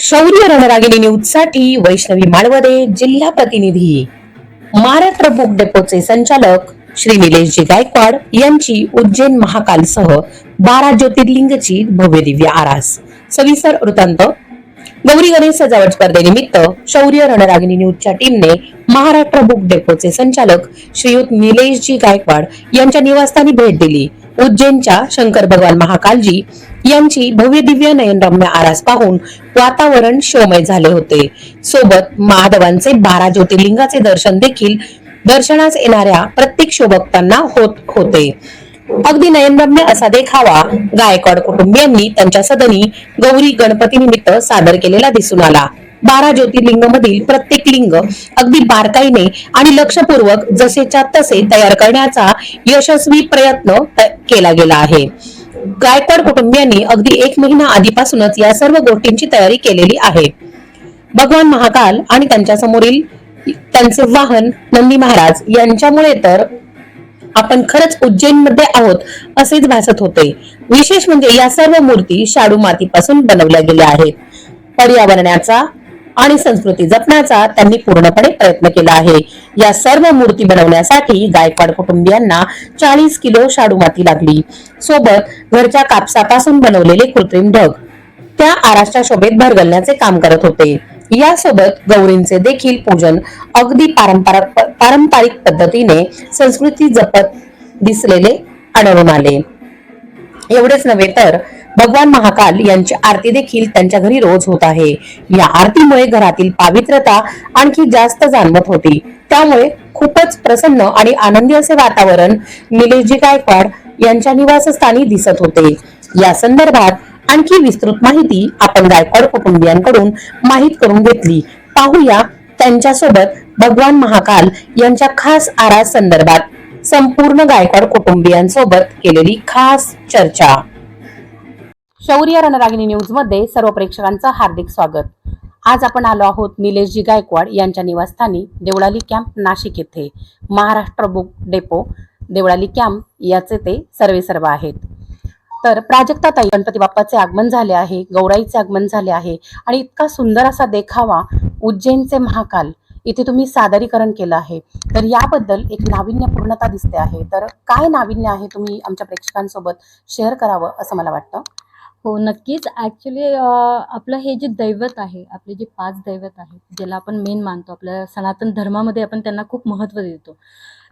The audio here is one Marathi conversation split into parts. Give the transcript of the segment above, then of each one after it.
शौर्य रणरागिणी न्यूजसाठी वैष्णवी माळवदे जिल्हा प्रतिनिधी. महाराष्ट्र बुक डेपोचे संचालक श्री निलेशजी गायकवाड यांची उज्जैन महाकालसह बारा ज्योतिर्लिंगची भव्य दिव्य आरास. सविस्तर वृत्तांत. गौरी गणेश सजावट स्पर्धेनिमित्त शौर्य रणरागिणी न्यूजच्या टीमने महाराष्ट्र बुक डेपोचे संचालक श्रीयुत निलेशजी गायकवाड यांच्या निवासस्थानी भेट दिली. उज्जैनच्या शंकर भगवान महाकालजी यांची भव्य दिव्य नयनरम्य आरास पाहून वातावरण शोमय झाले होते. सोबत महादेवांचे बारा ज्योतिर्लिंगाचे दर्शन देखील दर्शनास येणाऱ्या प्रत्येक शोभक्तांना होत होते. अगदी नयनरम्य असा देखावा गायकवाड कुटुंबियांनी त्यांच्या सदनी गौरी गणपती निमित्त सादर केलेला दिसून आला. बारा ज्योतिर्लिंग मधील प्रत्येक लिंग अगदी बारकाईने आणि लक्षपूर्वक जसेच्या तसे तयार करण्याचा यशस्वी प्रयत्न त- केला गेला आहे. गायकवाड कुटुंबियांनी अगदी एक महिना आधीपासूनच या सर्व गोष्टींची तयारी केलेली आहे. भगवान महाकाल आणि त्यांच्या समोरील त्यांचे वाहन नंदी महाराज यांच्यामुळे तर आपण खरंच उज्जैनमध्ये आहोत असेच भासत होते. विशेष म्हणजे या सर्व मूर्ती शाडू मातीपासून बनवल्या गेल्या आहेत. पर्यावरणाचा आणि संस्कृती जपण्याचा त्यांनी पूर्णपणे प्रयत्न केला आहे. या सर्व मूर्ती बनवण्यासाठी गायकवाड कुटुंबियांना चाळीस किलो शाडू माती लागली. सोबत घरच्या कापसापासून बनवलेले कृत्रिम ढग. त्या आराच्या शोभेत भरगलण्याचे काम करत होते. यासोबत गौरींचे देखील पूजन अगदी पारंपरिक पारंपरिक पद्धतीने संस्कृती जपत दिसलेले आढळून आले. एवढेच नव्हे तर भगवान महाकाल यांची आरती देखील त्यांच्या घरी रोज होत आहे. या आरतीमुळे घरातील पावित्रता आणखी जास्त जाणवत होती. त्यामुळे खूपच प्रसन्न आणि आनंदी असे वातावरण निलेशजी गायकवाड यांच्या निवासस्थानी दिसत होते. या संदर्भात आणखी विस्तृत माहिती आपण गायकवाड कुटुंबियांकडून माहीत करून घेतली. पाहूया त्यांच्यासोबत भगवान महाकाल यांच्या खास आरास संदर्भात संपूर्ण गायकवाड कुटुंबियांसोबत केलेली खास चर्चा. शौर्य रणरागिणी न्यूजमध्ये सर्व प्रेक्षकांचं हार्दिक स्वागत. आज आपण आलो आहोत निलेशजी गायकवाड यांच्या निवासस्थानी देवळाली कॅम्प नाशिक येथे. Maharashtra book depot Deolali camp याचे ते सर्वे सर्व आहेत. तर प्राजक्ताताई गणपती बाप्पाचे आगमन झाले आहे गौराईचे आगमन झाले आहे आणि इतका सुंदर असा देखावा उज्जैनचे महाकाल इथे तुम्ही सादरीकरण केलं आहे. तर याबद्दल एक नाविन्यपूर्णता दिसते आहे. तर काय नाविन्य आहे तुम्ही आमच्या प्रेक्षकांसोबत शेअर करावं असं मला वाटतं? हो नक्कीच. ॲक्च्युली आपलं हे जे दैवत आहे आपले जे पाच दैवत आहेत ज्याला आपण मेन मानतो आपल्या सनातन धर्मामध्ये आपण त्यांना खूप महत्त्व देतो.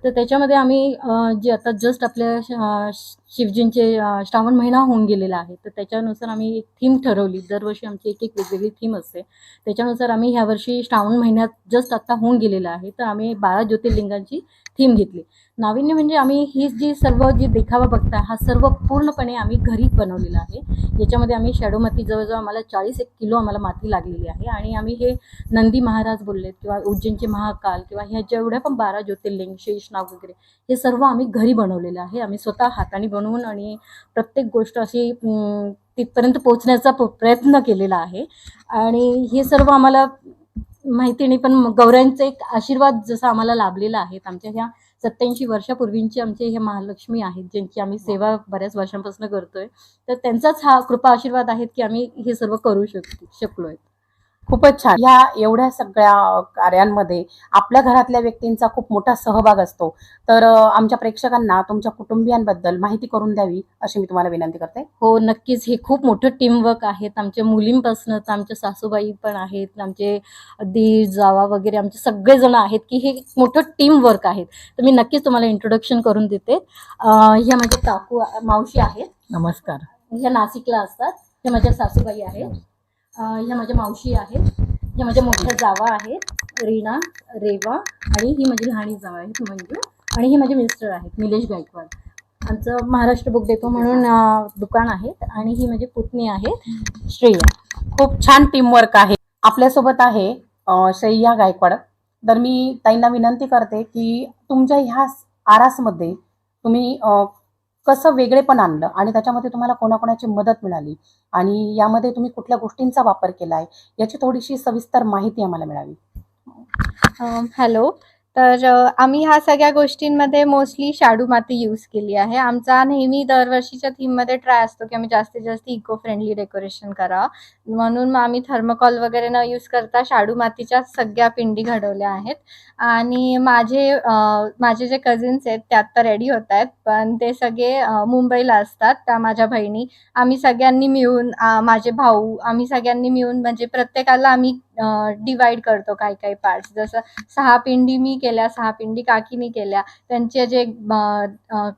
तर त्याच्यामध्ये आम्ही जे आता जस्ट आपल्या श- शिवजींचे श्रावण महिना होऊन गेलेला आहे तर त्याच्यानुसार आम्ही एक थीम ठरवली. दरवर्षी आमची एक एक वेगवेगळी थीम असते. त्याच्यानुसार आम्ही ह्यावर्षी श्रावण महिन्यात जस्ट आत्ता होऊन गेलेला आहे तर आम्ही बारा ज्योतिर्लिंगांची थीम घेतली. नाविन्य म्हणजे आम्ही ही जी सर्व जी देखावा बघता हा सर्व पूर्णपणे आम्ही घरीच बनवलेला आहे. याच्यामध्ये आम्ही शॅडो माती जवळजवळ आम्हाला चाळीस एक किलो आम्हाला माती लागलेली आहे आणि आम्ही हे नंदी महाराज बोललेत किंवा उज्जैनचे महाकाल किंवा ह्या जेवढ्या पण बारा ज्योतिर्लिंग शेषनाग वगैरे. हे सर्व आम्ही घरी बनवलेलं आहे. आम्ही स्वतः हाताने बनवून आणि प्रत्येक गोष्ट अशी तिथपर्यंत पोहोचण्याचा प्रयत्न केलेला आहे. आणि हे सर्व आम्हाला माहिती नाही पण गौऱ्यांचा एक आशीर्वाद जसा आम्हाला लाभलेला आहे. आमच्या ह्या सत्याऐंशी वर्षापूर्वींचे आमचे हे महालक्ष्मी आहेत ज्यांची आम्ही सेवा बऱ्याच वर्षांपासून करतोय. तर त्यांचाच हा कृपा आशीर्वाद आहेत की आम्ही हे सर्व करू शक शकलोय. खूपच छान. या एवढ्या सगळ्या कार्यांमध्ये आपल्या घरातल्या व्यक्तींचा खूप मोठा सहभाग असतो. तर आमच्या प्रेक्षकांना तुमच्या कुटुंबियांबद्दल माहिती करून द्यावी अशी मी तुम्हाला विनंती करते. हो नक्कीच. हे खूप मोठं टीमवर्क आहेत आमच्या मुलींपासूनच आमच्या सासूबाई पण आहेत. आमचे दीर जावा वगैरे आमचे सगळेजण आहेत की हे मोठं टीम वर्क आहेत. तर मी नक्कीच तुम्हाला इंट्रोडक्शन करून देते. ह्या माझ्या काकू मावशी आहेत. नमस्कार. ह्या नाशिकला असतात. ह्या माझ्या सासूबाई आहेत. ह्या माझ्या मावशी आहेत. ह्या माझ्या मोठ्या जावा आहेत रीना रेवा आणि ही माझी लहाणी जावा आहेत मंजू आणि ही माझे मिस्टर आहेत निलेश गायकवाड. आमचं महाराष्ट्र बुक डेपो म्हणून दुकान आहे आणि ही माझी पुतणी आहेत श्रेया. खूप छान टीमवर्क आहे. आपल्यासोबत आहे श्रेया गायकवाड. तर मी ताईंना विनंती करते की तुमच्या ह्या आरासमध्ये तुम्ही कसं वेगळेपण आणलं आणि त्याच्यामध्ये तुम्हाला कोणाकोणाची मदत मिळाली आणि यामध्ये तुम्ही कुठल्या गोष्टींचा वापर केला आहे याची थोडीशी सविस्तर माहिती आम्हाला मिळावी. हॅलो तर आम्ही ह्या सगळ्या गोष्टींमध्ये मोस्टली शाडू माती यूज केली आहे. आमचा नेहमी दरवर्षीच्या थीममध्ये ट्राय असतो की आम्ही जास्तीत जास्त इको फ्रेंडली डेकोरेशन करावं म्हणून मग आम्ही थर्मोकॉल वगैरे न यूज करता शाडू मातीच्या सगळ्या पिंडी घडवल्या आहेत. आणि माझे माझे जे कझिन्स आहेत त्यात तर रेडी होत आहेत पण ते सगळे मुंबईला असतात. त्या माझ्या बहिणी. आम्ही सगळ्यांनी मिळून माझे भाऊ आम्ही सगळ्यांनी मिळून म्हणजे प्रत्येकाला आम्ही डिवाइड करतो काही काही पार्ट्स जसं सहा पिंडी मी केल्या सहा पिंडी काकीने केल्या. त्यांचे जे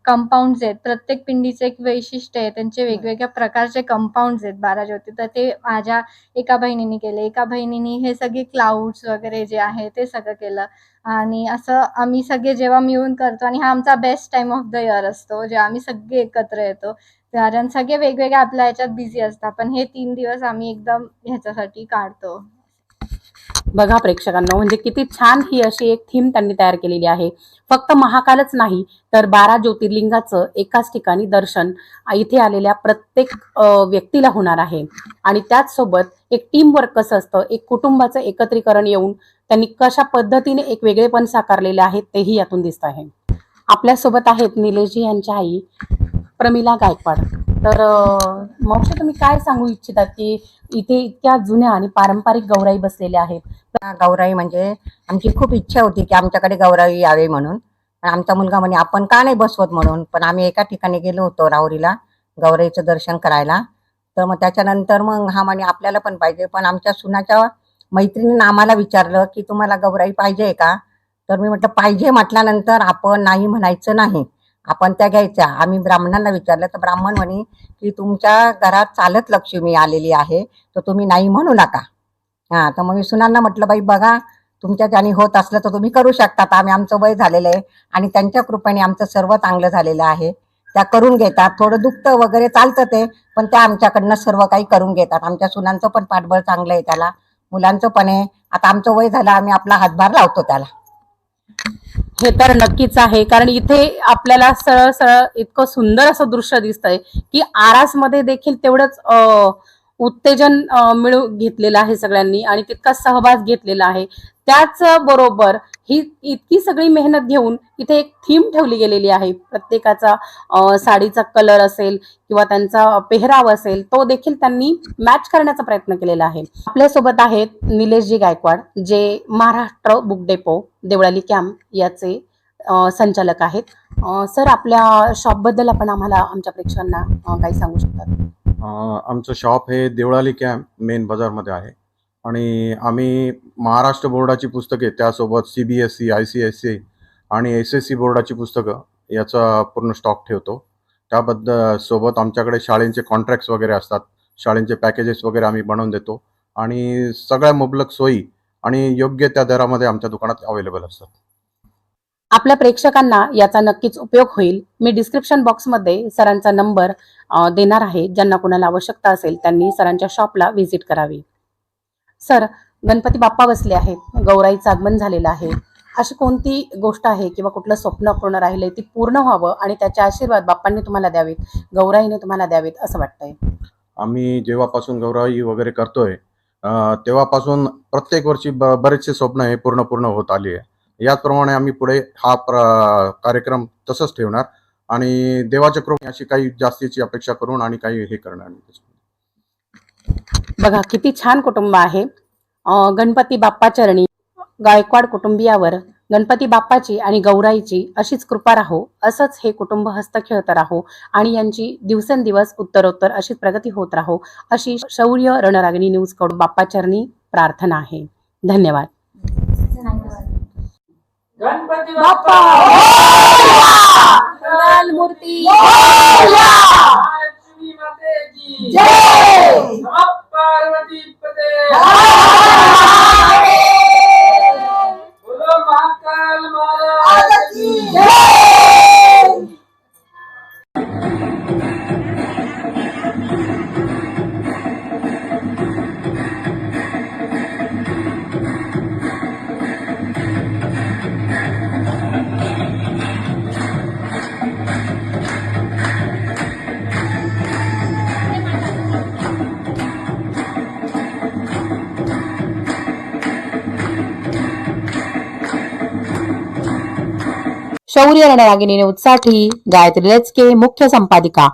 कंपाऊंड्स आहेत प्रत्येक पिंडीचं एक वैशिष्ट्य आहे. त्यांचे वेगवेगळ्या प्रकारचे कंपाऊंड्स आहेत बारा ज्योती. तर ते माझ्या एका बहिणीने केले. एका बहिणीने हे सगळे क्लाउड्स वगैरे जे आहे ते सगळं केलं. आणि असं आम्ही सगळे जेव्हा मिळून करतो आणि हा आमचा best time of the year असतो जेव्हा आम्ही सगळे एकत्र येतो. कारण सगळे वेगवेगळ्या आपल्या ह्याच्यात बिझी असतात. पण हे तीन दिवस आम्ही एकदम ह्याच्यासाठी काढतो. बघा प्रेक्षकांनो म्हणजे किती छान ही अशी एक थीम त्यांनी तयार केलेली आहे. फक्त महाकालच नाही तर बारा ज्योतिर्लिंगाचं एकाच ठिकाणी दर्शन इथे आलेल्या प्रत्येक व्यक्तीला होणार आहे. आणि त्याचसोबत एक टीम वर्क कसं असतं एक कुटुंबाचं एकत्रीकरण येऊन त्यांनी कशा पद्धतीने एक वेगळेपण साकारलेले आहेत तेही यातून दिसत आहे. आपल्यासोबत आहेत निलेशजी यांच्या आई प्रमिला गायकवाड. तर मावशी तुम्ही काय सांगू इच्छितात की इथे इतक्या जुन्या आणि पारंपरिक गौराई बसलेल्या आहेत? गौराई म्हणजे आमची खूप इच्छा होती की आमच्याकडे गौराई यावे म्हणून. आमचा मुलगा म्हणे आपण का नाही बसवत? म्हणून. पण आम्ही एका ठिकाणी गेलो होतो राहुरीला गौराईचं दर्शन करायला. तर मग त्याच्यानंतर मग हा म्हणे आपल्याला पण पाहिजे. पण आमच्या सुनाच्या मैत्रिणीनं आम्हाला विचारलं की तुम्हाला गौराई पाहिजे का? तर मी म्हटलं पाहिजे म्हटल्यानंतर आपण नाही म्हणायचं नाही. आपण त्या घ्यायच्या. आम्ही ब्राह्मणांना विचारलं तर ब्राह्मण म्हणे की तुमच्या घरात चालत लक्ष्मी आलेली आहे तर तुम्ही नाही म्हणू नका. हा तर मग मी सुनांना म्हटलं बाई बघा तुमच्या ज्याने होत असलं तर तुम्ही करू शकता आम्ही आमचं वय झालेलं आहे आणि त्यांच्या कृपेने आमचं सर्व चांगलं झालेलं आहे. त्या करून घेतात. थोडं दुखतं वगैरे चालतं ते पण त्या आमच्याकडनं सर्व काही करून घेतात. आमच्या सुनांचं पण पाठबळ चांगलं आहे त्याला. मुलांचं पण आहे. आता आमचं वय झालं आम्ही आपला हातभार लावतो त्याला. हे तर नक्कीच आहे. कारण इथे आपल्याला सरळ सरळ इतकं सुंदर असं दृश्य दिसतंय की आरासमध्ये देखील तेवढंच अ, उत्तेजन मिळू घेतलेलं आहे सगळ्यांनी आणि तितका सहभाग घेतलेला आहे. त्याच बरोबर ही इतकी सगळी मेहनत घेऊन इथे एक थीम ठेवली गेलेली आहे. प्रत्येकाचा साडीचा कलर असेल किंवा त्यांचा पेहराव असेल तो देखील त्यांनी मॅच करण्याचा प्रयत्न केलेला आहे. आपल्यासोबत आहेत निलेशजी गायकवाड जे Maharashtra book depot Deolali camp याचे संचालक आहेत. सर आपल्या शॉपबद्दल आपण आम्हाला आमच्या प्रेक्षकांना काही सांगू शकतात आमचं शॉप हे देवळाली कॅम्प मेन बाजारमध्ये आहे. आणि आम्ही महाराष्ट्र बोर्डाची पुस्तके त्यासोबत C B S C I C S C आणि एस एस सी बोर्डाची पुस्तकं याचा पूर्ण स्टॉक ठेवतो. त्याबद्दल सोबत आमच्याकडे शाळेंचे कॉन्ट्रॅक्ट्स वगैरे असतात. शाळेंचे पॅकेजेस वगैरे आम्ही बनवून देतो. आणि सगळ्या मुबलक सोयी आणि योग्य त्या दरामध्ये आमच्या दुकानात अवेलेबल असतात. आपल्या प्रेक्षकांना याचा नक्कीच उपयोग होईल. मी डिस्क्रिप्शन बॉक्समध्ये सरांचा नंबर देणार आहे. ज्यांना कोणाला आवश्यकता असेल त्यांनी सरांच्या शॉपला व्हिजिट करावी. सर गणपती बाप्पा बसले आहेत. गौराईचं आगमन झालेलं आहे. अशी कोणती गोष्ट आहे किंवा कुठलं स्वप्न पूर्ण राहिलंय ती पूर्ण व्हावं आणि त्याचे आशीर्वाद बाप्पांनी तुम्हाला द्यावेत गौराईने तुम्हाला द्यावेत असं वाटतंय? आम्ही जेव्हापासून गौराई वगैरे करतोय तेव्हापासून प्रत्येक वर्षी ब बरेचसे स्वप्न हे पूर्ण पूर्ण होत आली आहे. याचप्रमाणे आम्ही पुढे हा प्र कार्यक्रम तसंच ठेवणार. आणि देवाच्या अशी काही जास्तीची अपेक्षा करून आणि काही हे करणार बघा किती छान कुटुंब आहे. गणपती बाप्पा चरणी गायकवाड कुटुंबियावर गणपती बाप्पाची आणि गौराईची अशीच कृपा राहो असंच हे कुटुंब हस्त खेळत राहो आणि यांची दिवसेंदिवस उत्तरोत्तर अशीच प्रगती होत राहो अशी शौर्य रणरागिणी न्यूजकडून बाप्पा चरणी प्रार्थना आहे. धन्यवाद. गणपती बाप्पा! लाल मूर्ती लक्ष्मी माते की नमः पार्वती पते! शौर्य रणरागिणी उत्साठी गायत्री लचके मुख्य संपादिका.